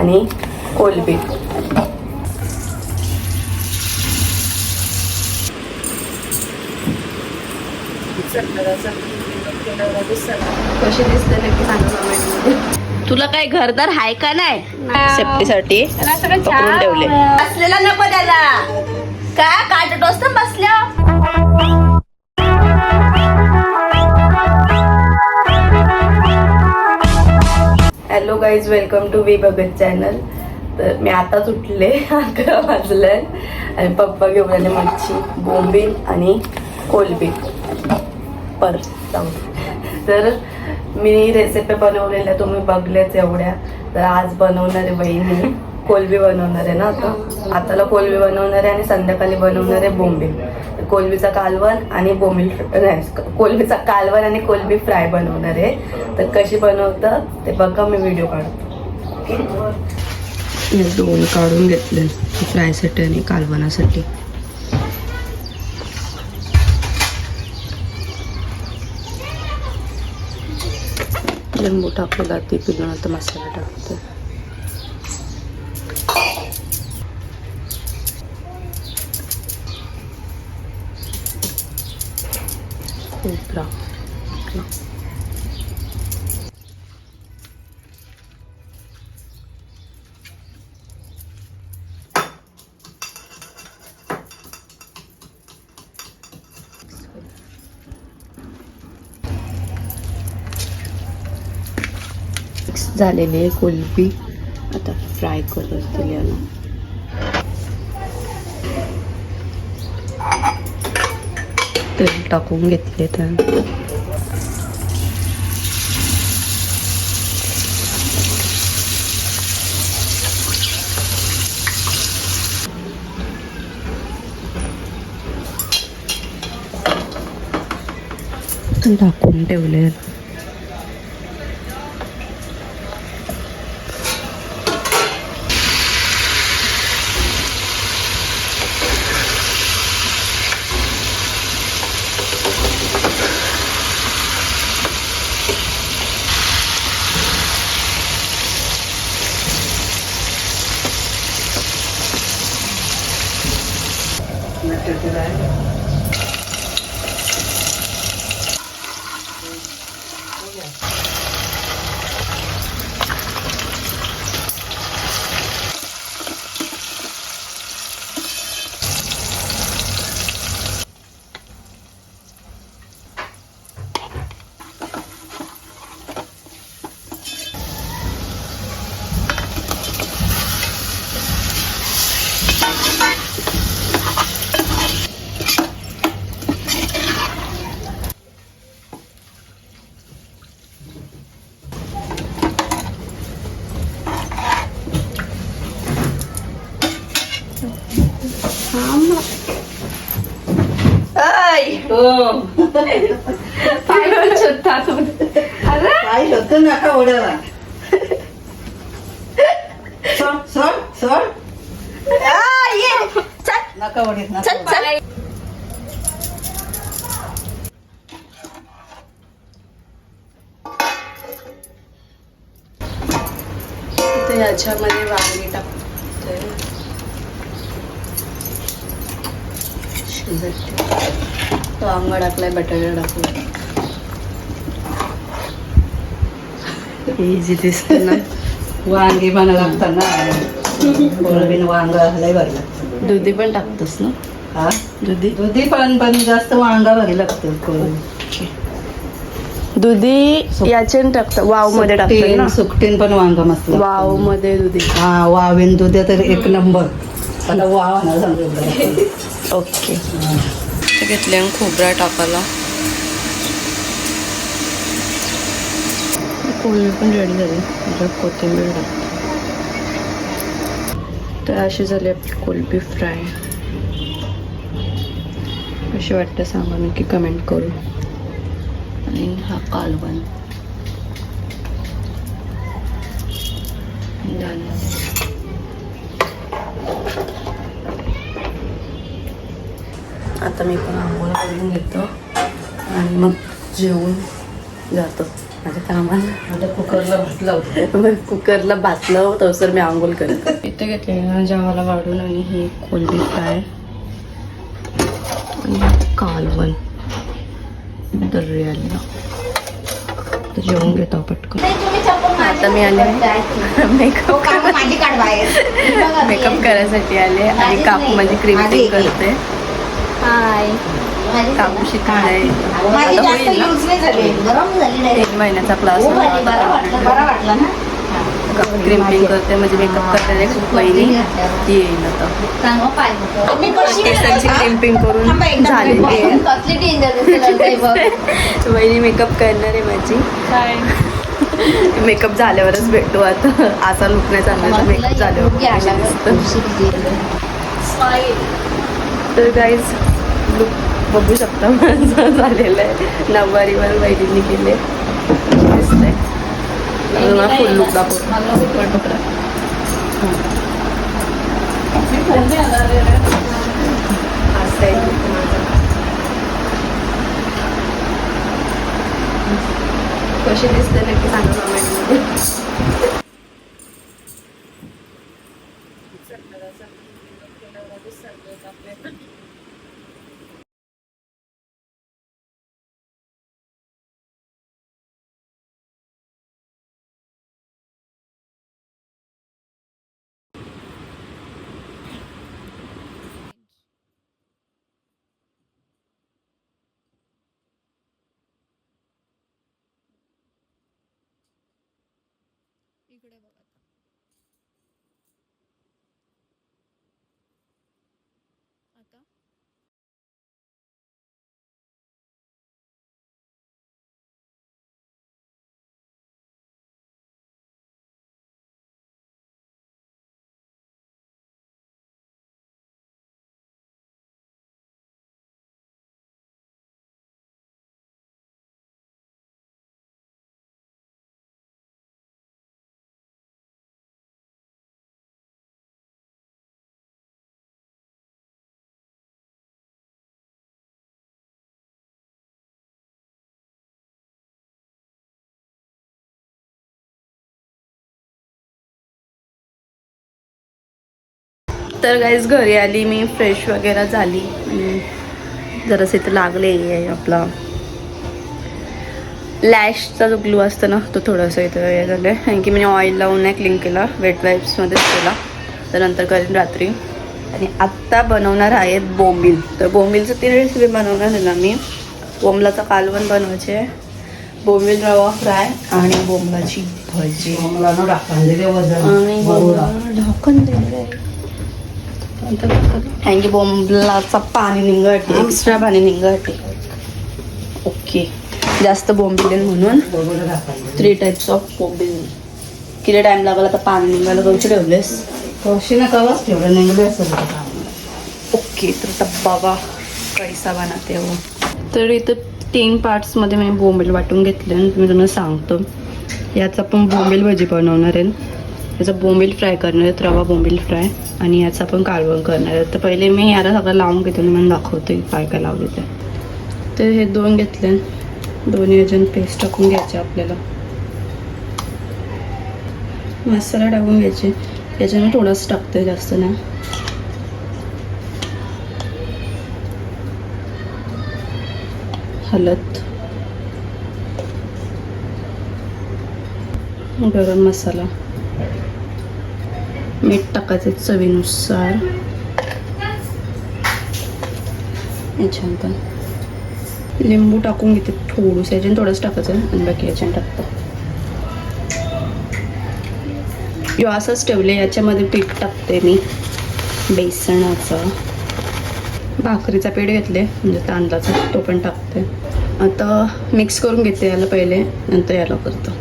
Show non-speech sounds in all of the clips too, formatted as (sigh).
आणि कोलबी. कशी दिसते नक्की सांगा कमेंटमध्ये तुला काय घरदार हाय का नाही? सेफ्टीसाठी पकडून ठेवले. बसलेला नको त्याला. का? काट टोचत बसल्या hello guys welcome to V Bhagat channel. तर मी आताच उठले अकरा वाजले आणि पप्पा घेऊन आले मच्छी बोंबील आणि कोलबी पर तर मी रेसिपी बनवलेल्या तुम्ही बघलेच एवढ्या. तर आज बनवणार आहे बहिणी कोलबी बनवणार आहे ना आता. आताला कोलबी बनवणार आहे आणि संध्याकाळी बनवणार आहे बोंबील. कोलबीचा कालवण आणि बोंबील कोलबीचा कालवण आणि कोलबी फ्राय बनवणार आहे. तर कशी बनवतं ते बघा मी व्हिडिओ काढतो. ओके दोन काढून घेतले फ्रायसाठी आणि कालवणासाठी. लिंबू टाकलेला ते पिळून आता मसाला टाकतो खोबरा टाकला. मिक्स झालेली आहे कोलबी आता फ्राय करत दिली याला तेल टाकून घेतले तर टाकून ठेवले करते रहेंगे काय होतं नका ओढायला? सोड सोड सोड. नका. तर याच्यामध्ये वांगी टाकते वांग टाकलाय बटाटा टाकलाय. इझी दिसते ना वांगी पण लागतात ना. कोळंबीनं वांग लय भारी लागतं दुधी पण टाकतोस ना? हा? दुधी? दुधी पण पण जास्त वांगा भारी लागतं कोळंबी दुधी याच्याने टाकतात. वावमध्ये ना? सुकटीन पण वांग मस्त. वावमध्ये दुधी. हा वावीन दुध्या तर एक नंबर. आता वाव. (laughs) ओके. घेतले आणि खोबरा टाकायला. कोळी पण रेडी झाली. आता कोथिंबीर टाकते तर अशी झाली आपली कोलबी फ्राय. कशी वाटतं सांगा नक्की कमेंट करू आणि हा कालवण. आता मी पण आंघोळ करून घेतो. आणि मग जेवून जातो. माझ्या कामाला. आता कुकरला भात लावतो मग कुकरला भाजलं तसर मी आंघोळ करत इथे घेतले जेवायला वाढून आणि ही कोलबी फ्राय. आणि कालवण. दर्याला तर जेवण घेतो पटकन. आता मी आले. मेकअप मेकअप करायसाठी आले. आणि काकू माझी क्रीम करते. काकू तीन महिन्याचा क्लास हो क्रिम्पिंग करते म्हणजे मेकअप करते खूप पहिली. ती येईल आता. केसांची क्रिम्पिंग करून झालेली आहे. (laughs) वहिनी मेकअप करणार आहे माझी. मेकअप (laughs) झाल्यावरच भेटू आता. असा लुक नाही चालणार मेकअप झाल्यावर. तर गाईज लुक बघू शकता. (laughs) माझं झालेलं आहे. नऊवारीवर वहिनींनी केले फुल लुक. कशी दिसते नक्की सांगा कमेंटमध्ये (laughs) इकडे बघा. तर गाईज घरी आली मी फ्रेश वगैरे झाली. आणि जरासं इथं लागले आहे आपला. लॅशचा जो ग्लू असतो ना तो थोडासा इथं हे झालं आहे कारण की मी ऑइल लावून नाही क्लीन केला वेट वाईप्समध्येच केला. तर नंतर करेन रात्री. आणि आत्ता बनवणार आहेत बोंबील. तर बोंबीलचं तीन रेसिपी बनवणार आहे ना मी. बोंबलाचं कालवण बनवायचे. बोंबील रवा फ्राय आणि बोंबलाची भजी. आणि. बोंबला ढाकण दिलेलं आहे कारण की बोंबलाचा पाणी निंगळते एक्स्ट्रा पाणी निंगळते ओके जास्त बोंबिल म्हणून. थ्री टाइप्स ऑफ बोंबिल. किती टाइम लागला तर पाणी निघायला? कवचे ठेवलेस? कवशी ना कवाच ठेवलं निघले असेल आता. ओके तर डब्बा वा कैसा बनाते हो? तर इथं तीन पार्ट्समध्ये मी बोंबील वाटून घेतले आणि मी तुम्हाला सांगतो. याचा आपण बोंबील भजी बनवणार आहे. याचा बोंबील फ्राय करणार आहे रवा बोंबील फ्राय. आणि याचा आपण कालवण करणार आहे. तर पहिले मी याला सगळं लावून घेतो म्हणून दाखवते काय काय लावले ते. तर हे दोन घेतले. दोन्ही अजून पेस्ट टाकून घ्यायचे आपल्याला. मसाला टाकून घ्यायचे. याच्याने थोडाच टाकते जास्त ना. हलत गरम मसाला. मीठ टाकायचं चवीनुसार. याच्यानंतर लिंबू टाकून घेते थोडंसं याच्याने थोडंच टाकायचं आणि बाकी याच्याने टाकतं. यो असंच ठेवले याच्यामध्ये पीठ टाकते मी. बेसनाचं. भाकरीचा पीठ घेतले म्हणजे तांदळाचा तो पण टाकते. आता मिक्स करून घेते याला पहिले नंतर याला करतो.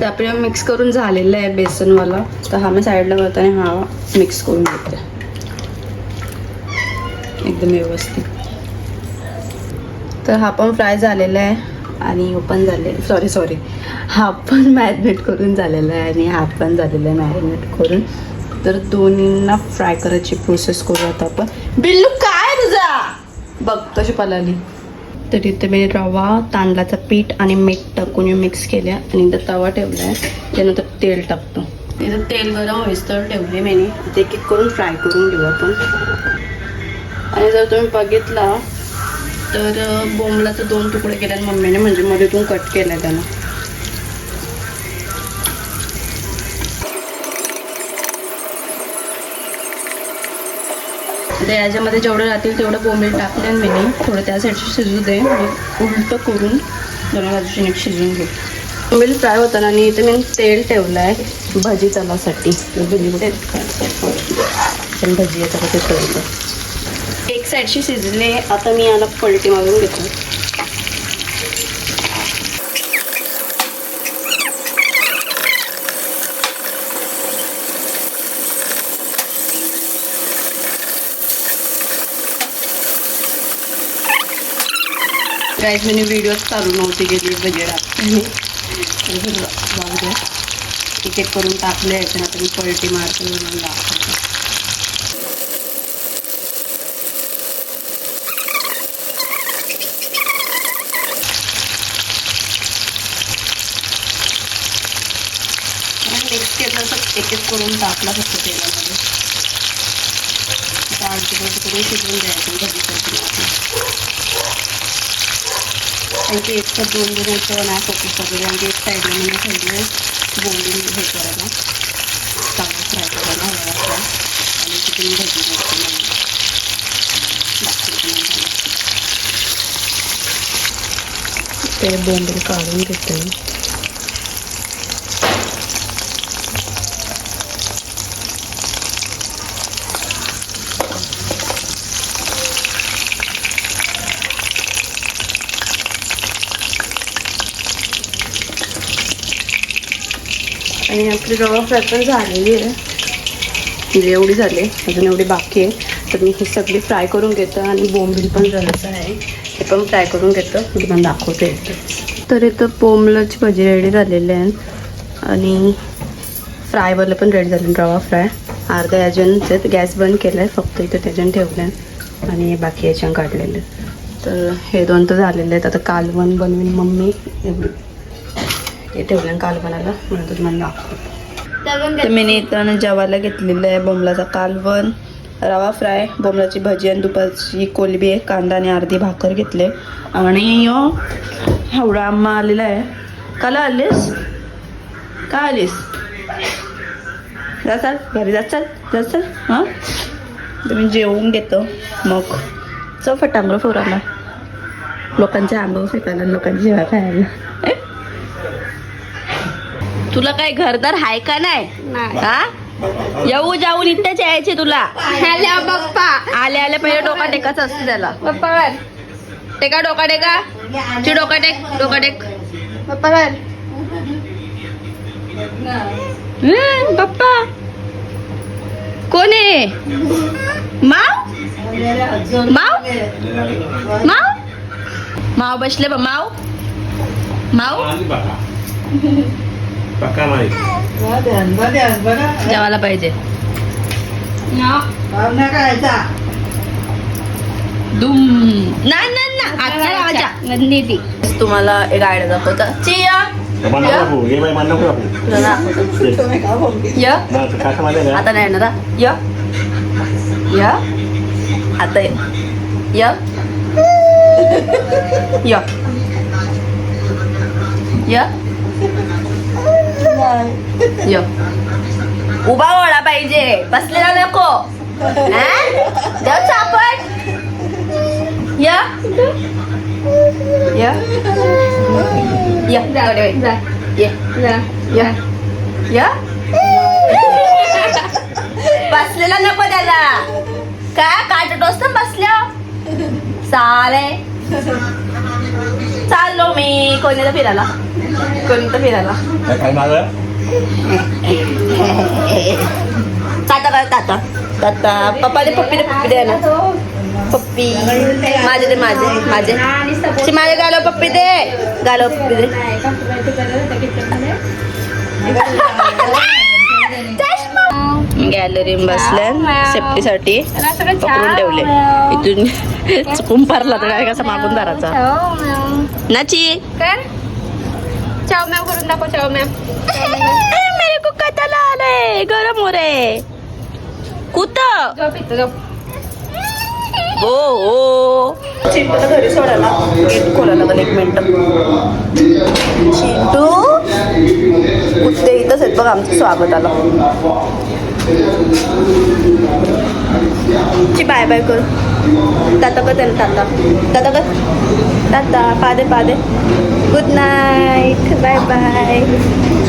तर आपल्याला मिक्स करून झालेलं आहे बेसनवाला. तर हा मी साईडला करतो आणि हा मिक्स करून घेते. एकदम व्यवस्थित. तर हा पण फ्राय झालेला आहे आणि ओपन झाले सॉरी सॉरी हा पण मॅरिनेट करून झालेला आहे आणि हा पण झालेला आहे मॅरिनेट करून. तर दोन्हींना फ्राय करायची प्रोसेस करू आता आपण. बिल्लू काय तुझा? बघ कशी पलाली. तर तिथे मी म्हणजे रवा तांदळाचं पीठ आणि मीठ टाकून मिक्स केल्या आणि इथं तवा ठेवला आहे त्यानंतर तेल टाकतो. इथं तेल गरम होईस्तर ठेवले मी. ते एक एक करून फ्राय करून घेऊ आपण. आणि जर तुम्ही बघितला तर बोंबलाचं दोन तुकडे केले आणि मम्मीने. म्हणजे मध्येतून कट केलं त्यानं आता याच्यामध्ये जेवढं राहतील तेवढं बोंबील टाकले मी थोडं त्या साईडशी शिजू दे. उलटं करून दोन्ही बाजूची नीट शिजवून घेऊ बोंबील फ्राय होताना आणि इथे मी तेल ठेवलं आहे भजी तलासाठी भजी कुठे पण भजी येतात ते एक साईडशी शिजले. आता मी याला पलटी मारून घेतो. गाईज मी व्हिडिओ चालू नव्हती गेली म्हणजे बजेटात जाऊ द्या एक एक करून टाकले याच्या आता मी पलटी मारतो म्हणून दाखवतो. मिक्स केलं असं एक एक करून टाकला फक्त तेलामध्ये आता आजूबाजू करून शिजवून द्यायचं भजी करतो एक तर दोन दोन याच्यावर नाही फोकस वगैरे आणि एक साईडला मी सगळे बोलून हे करायला. चांगलं फ्राय करायला हवा फ्राय आणि तिथे भजी करते ते बोंबील काढून घेते मी आणि आपली रवा फ्राय पण झालेली आहे म्हणजे एवढी झाली अजून एवढी बाकी आहे तर मी ही सगळी फ्राय करून घेतो आणि बोंबील पण झालं आहे. हे पण फ्राय करून घेतो मी तुम्हाला दाखवते तर इथं बोंबलाची भजी रेडी झालेली आहे. आणि फ्रायवालं पण रेडी झालं रवा फ्राय. अर्ध्या याच्यात गॅस बंद केला आहे फक्त इथं त्याच्यानं ठेवलं आहे आणि बाकी याच्यानं काढलेले तर हे दोन तर झालेले आहेत. आता कालवण बनवून मम्मी. हे ठेवलं कालवणाला. म्हणून तुम्हाला दाखवतो. तर मी इथं जेवायला घेतलेलं आहे बोंबलाचा कालवण रवा फ्राय बोंबलाची भजी आणि दुपारची कोलबी आहे कांदा आणि अर्धी भाकर घेतले आणि यो एवढा आम्हा आलेला आहे. काला आलीस? का आलीस? जा चाल घरी जा चाल जा हां? तुम्ही जेवून घेतो मग. चौ फटांगलं फोराला लोकांच्या आंबव फेकायला लोकांची जेवा खायला. तुला काय घरदार हाय का नाही? हा? येऊ जाऊन इथेच यायचे तुला. आल्या बाप्पा आले आले पहिले डोका टेकाच असते त्याला. बाप्पा टेका डोका टेका. ची डोका टेक डोका टेक. बाप्पा हम्म, पप्पा. कोण आहे? माव? माव? माव? माव बसले बा माव. माव? पक्का माहिती. जेवायला पाहिजे. दुम. नाही नाही ना. आजचा राजा. तुम्हाला एक आयडिया दाखवता. चिया. नको ये बाई मान नको कापू तुला दाखवतो य. ना तर माहिती आहे आता नाही येणार हा? य. य. आता ये. य. य. य. य उभा वळा पाहिजे बसलेला नको हा? जाऊ चापट य य य कडे वळ. ये य य बसलेला नको त्याला काय काट टोचत बसल्या चाले चाललो मी. कोणीला फिरायला? कोणतं फिरायला? काय मागं ताता काय ताता ताता पप्पा दे पप्पी दे पप्पी दे ना. पप्पी. माझे दे माझे माझे. शी, माझे गालो पप्पी दे. गालो पप्पी दे. गॅलरी बसल्या सेफ्टीसाठी पकडून ठेवले. इथून चुकून पारला तर काय कसा मागून म्याव. नाची. कर. चाव मॅव करून दाखव चाव ए, मेरे को कताला आलंय गरम हो रे कुत हो हो. चिंटूला घरी सोडायला. गेट खोलायला एक मिनिट. चिंटू? कुत्ते इथंच आहेत बघ आमचं स्वागत आलं. ची बाय बाय कर. ताता कर त्याला ताता ताता कर ताता पादे पादे गुड नाईट बाय बाय